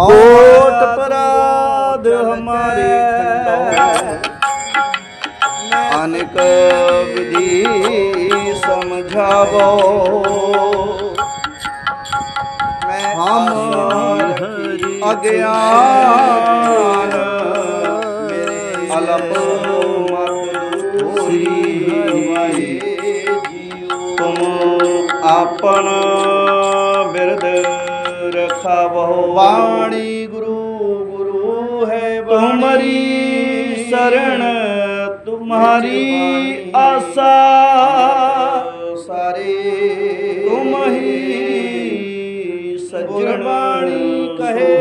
ਕੋਟ ਪਰਾਧ ਹਮਾਰੇ। ਅਨੇਕ ਵਿਧੀ ਸਮਝਾਵੋ। ਹਮ ਅਗਿਆਨ। ਅਲਪ ਮਤ ਹੋਈ ਤੁਮ ਆਪਨ ਬਿਰਦ ਰਖਾਵੋ ਬਾਣੀ ਗੁਰੂ ਗੁਰੂ ਹੈ ਤੁਮਰੀ ਸਰਣ ਤੁਮਹਾਰੀ ਆਸਾ। ਸਾਰੇ ਤੁਮ ਹੀ ਸੱਜਣ ਗੁਰਬਾਣੀ ਕਹੇ।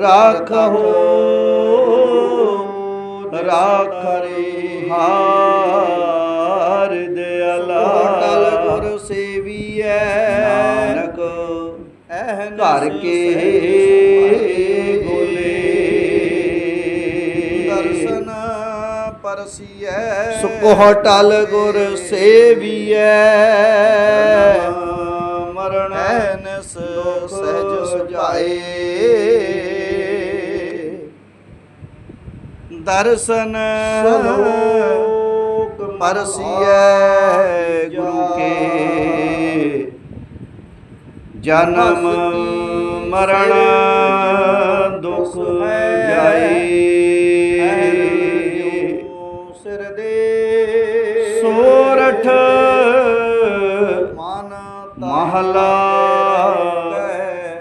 ਰਾਖੋ ਰਾਖਰੇ ਹਾਰ ਘਰ ਕੇ ਗੋਲੇ ਦਰਸ਼ਨ ਪਰਸੀਐ। ਸੁਕੋ ਟਲ ਗੁਰ ਸੇਵੀਐ। ਮਰਨ ਐਨਸ ਸਹਿਜ ਸੁਝਾਏ। ਦਰਸ਼ਨ ਸਲੋਕ ਪਰਸੀਐ ਗੁਰੂ ਕੇ। ਜਨਮ ਮਰਨ ਦੁਖ ਜਾਏ। ਸਿਰ ਦੇ। ਸੋਰਠ ਮਨ ਮਹਲਾ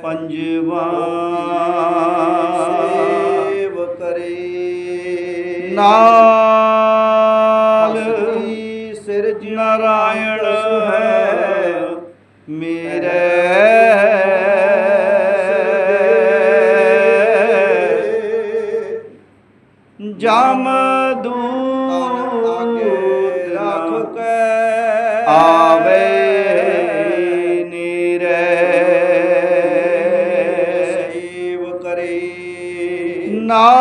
ਪੰਜਵਾ। ਸੇਵ ਕਰੇ। ਨਾਲ ਜਮ ਦੂਤ ਆਗੇ ਰੱਖ ਕੇ ਆਵੇ ਨੀਰੇ। ਸੇਵ ਕਰੇ। ਨਾਲ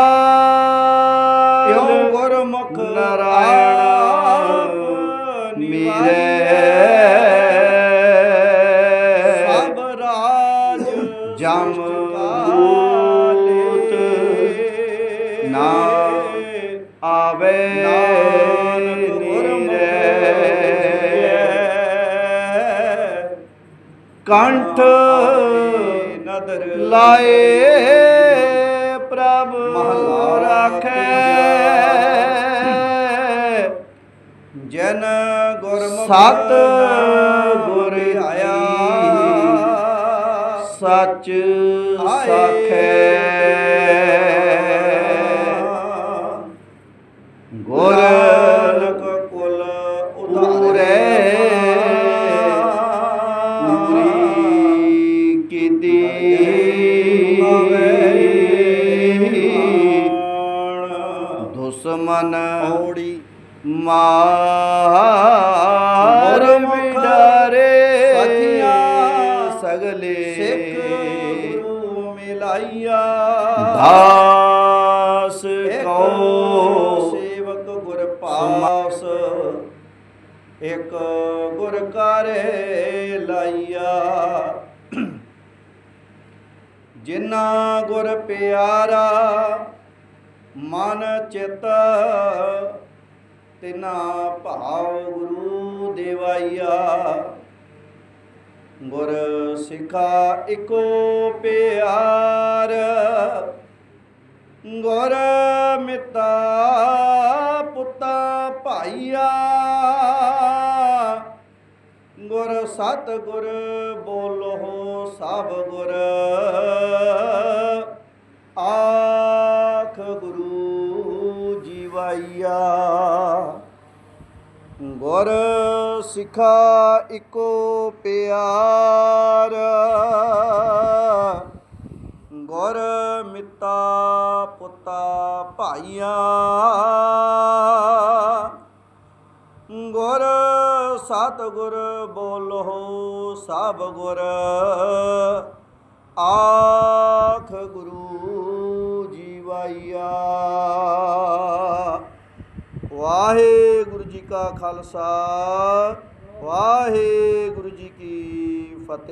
ਇਉ ਗੁਰਮੁਖ ਨਾਰਾਇਣ ਆਪ ਮੇਰੇ ਸਭ ਰਾਜ ਜਮ ਦੂਤ ਨਾ ਨਾਨਕ ਗੁਰਮੁਖ ਕੰਠ ਨਦਰ ਲਾਏ ਪ੍ਰਭ ਮਹਲਾ ਰਾਖੈ। ਜਨ ਗੁਰਮੁਖ ਸਤ ਗੁਰ ਆਇਆ। ਸੱਚ ਸਾਖੈ। ਗੁਰ ਨਾਨਕ ਕੁਲ ਉਤਾਰੇ। ਪੂਰੀ ਕੀਤੀ ਦੁਸ਼ਮਨ ਔੜੀ। ਮਾਰ ਵਿਡਾਰੇ। ਸਾਥੀਆਂ। ਸਗਲੇ ਸਿੱਖ ਗੁਰੂ ਮਿਲਾਈਆ। ਦਾਸ ਕੋ ਇੱਕ ਗੁਰ ਕਰੇ ਲਾਈਆ। ਜਿਨਾ ਗੁਰ ਪਿਆਰਾ ਮਨ ਚਿਤ, ਤਿਨਾ ਭਾਵ ਗੁਰੂ ਦੇਵਾਈਆ। ਗੁਰ ਸਿਖਾ ਇਕੋ ਪਿਆਰ। ਗੁਰ ਸਤ ਗੁਰ ਬੋਲੋ ਸਭ ਗੁਰ। ਆਖ ਗੁਰੂ ਜੀਵਾਈਆ, ਗੁਰ ਸਿਖਾ ਇਕੋ ਪਿਆਰ। ਗੁਰ ਮਿੱਤਾ ਪੁੱਤਾ ਭਾਈਆ ਸਤ ਗੁਰ ਬੋਲੋ ਸਭ ਗੁਰ ਆਖ ਗੁਰੂ ਜੀਵਾਈਆ ਵਾਹਿਗੁਰੂ ਜੀ ਕਾ ਖਾਲਸਾ, ਵਾਹਿਗੁਰੂ ਜੀ ਕੀ ਫਤਿਹ।